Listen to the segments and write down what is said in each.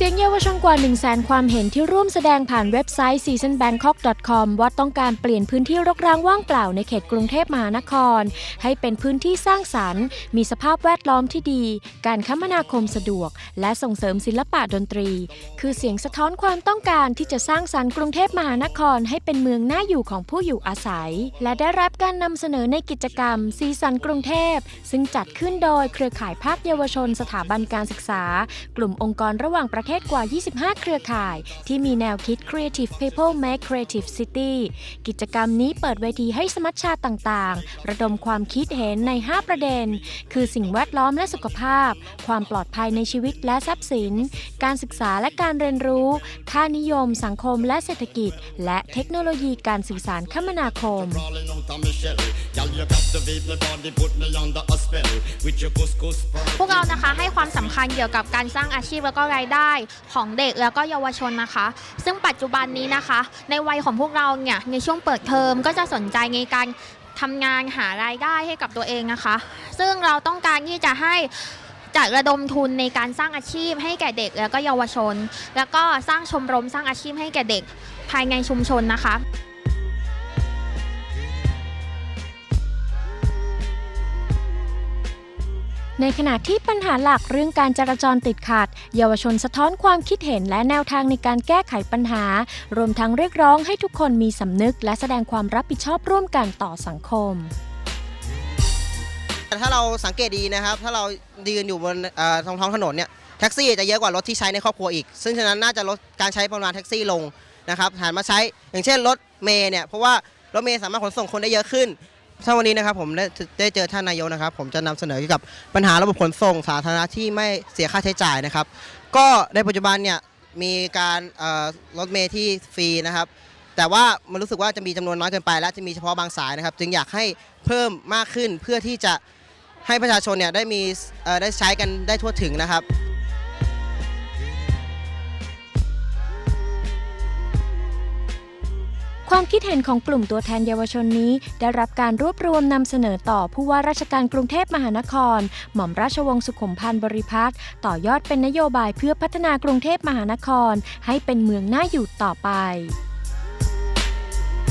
เสียงเยาวชนกว่า 1 0 0 0 0แสนความเห็นที่ร่วมแสดงผ่านเว็บไซต์ seasonbangkok.com ว่าต้องการเปลี่ยนพื้นที่รกร้างว่างเปล่าในเขตกรุงเทพมหานคร ให้เป็นพื้นที่สร้างสรรค์ มีสภาพแวดล้อมที่ดี การคมนาคมสะดวก และส่งเสริมศิลปะดนตรี คือเสียงสะท้อนความต้องการที่จะสร้างสรรค์กรุงเทพมหานคร ให้เป็นเมืองน่าอยู่ของผู้อยู่อาศัย และได้รับการนำเสนอในกิจกรรมสีสันกรุงเทพ ซึ่งจัดขึ้นโดยเครือข่ายภาคเยาวชน สถาบันการศึกษา กลุ่มองค์กรระหว่างประเทศกว่า 25 เครือข่าย ที่มีแนวคิด Creative People Make Creative City กิจกรรมนี้เปิดเวทีให้สมัชชาต่างๆ ระดมความคิดเห็นใน 5 ประเด็น คือสิ่งแวดล้อมและสุขภาพ ความปลอดภัยในชีวิตและทรัพย์สิน การศึกษาและการเรียนรู้ ค่านิยม สังคมและเศรษฐกิจ และเทคโนโลยีการสื่อสารคมนาคม พวกเรานะคะให้ความสำคัญเกี่ยวกับการสร้างอาชีพแล้วก็รายได้ของเด็กแล้วก็เยาวชนนะคะ ซึ่งปัจจุบันนี้นะคะ ในวัยของพวกเราเนี่ยในช่วงเปิดเทอมก็จะสนใจในการทำงานหารายได้ให้กับตัวเองนะคะ ซึ่งเราต้องการที่จะให้จัดระดมทุนในการสร้างอาชีพให้แก่เด็ก แล้วก็เยาวชน แล้วก็สร้างชมรมสร้างอาชีพให้แก่เด็กภายในชุมชนนะคะ ในขณะที่ปัญหาหลักเรื่องการจราจรติดขัด เยาวชนสะท้อนความคิดเห็นและแนวทางในการแก้ไขปัญหา รวมทั้งเรียกร้องให้ทุกคนมีสำนึก และแสดงความรับผิดชอบร่วมกันต่อสังคมแต่ถ้าเราสังเกตดีนะครับ ถ้าเรายืนอยู่บนท้องท้องถนนเนี่ยแท็กซี่จะเยอะกว่ารถที่ใช้ในครอบครัวอีก ซึ่งฉะนั้นน่าจะลดการใช้ปริมาณแท็กซี่ลงนะครับหันมาใช้อย่างเช่นรถเมย์เนี่ยเพราะว่ารถเมย์สามารถขนส่งคนได้เยอะขึ้น ถ้าวันนี้นะครับผมได้ได้เจอท่านนายกนะครับ ผมจะนำเสนอเกี่ยวกับปัญหาระบบขนส่งสาธารณะที่ไม่เสียค่าใช้จ่ายนะครับ ก็ในปัจจุบันเนี่ยมีการรถเมย์ที่ฟรีนะครับ แต่ว่ามันรู้สึกว่าจะมีจำนวนน้อยเกินไป และจะมีเฉพาะบางสายนะครับ จึงอยากให้เพิ่มมากขึ้นเพื่อที่จะให้ประชาชนเนี่ยได้มีได้ใช้กันได้ทั่วถึงนะครับ ความคิดเห็นของกลุ่มตัวแทนเยาวชนนี้ ได้รับการรวบรวมนำเสนอต่อผู้ว่าราชการกรุงเทพมหานคร หม่อมราชวงศ์สุขุมพันธ์บริพัตรต่อยอดเป็นนโยบายเพื่อพัฒนากรุงเทพมหานคร ให้เป็นเมืองน่าอยู่ต่อไป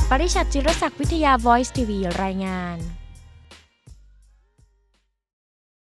ปริชัดจิรศักดิ์วิทยา Voice TV รายงาน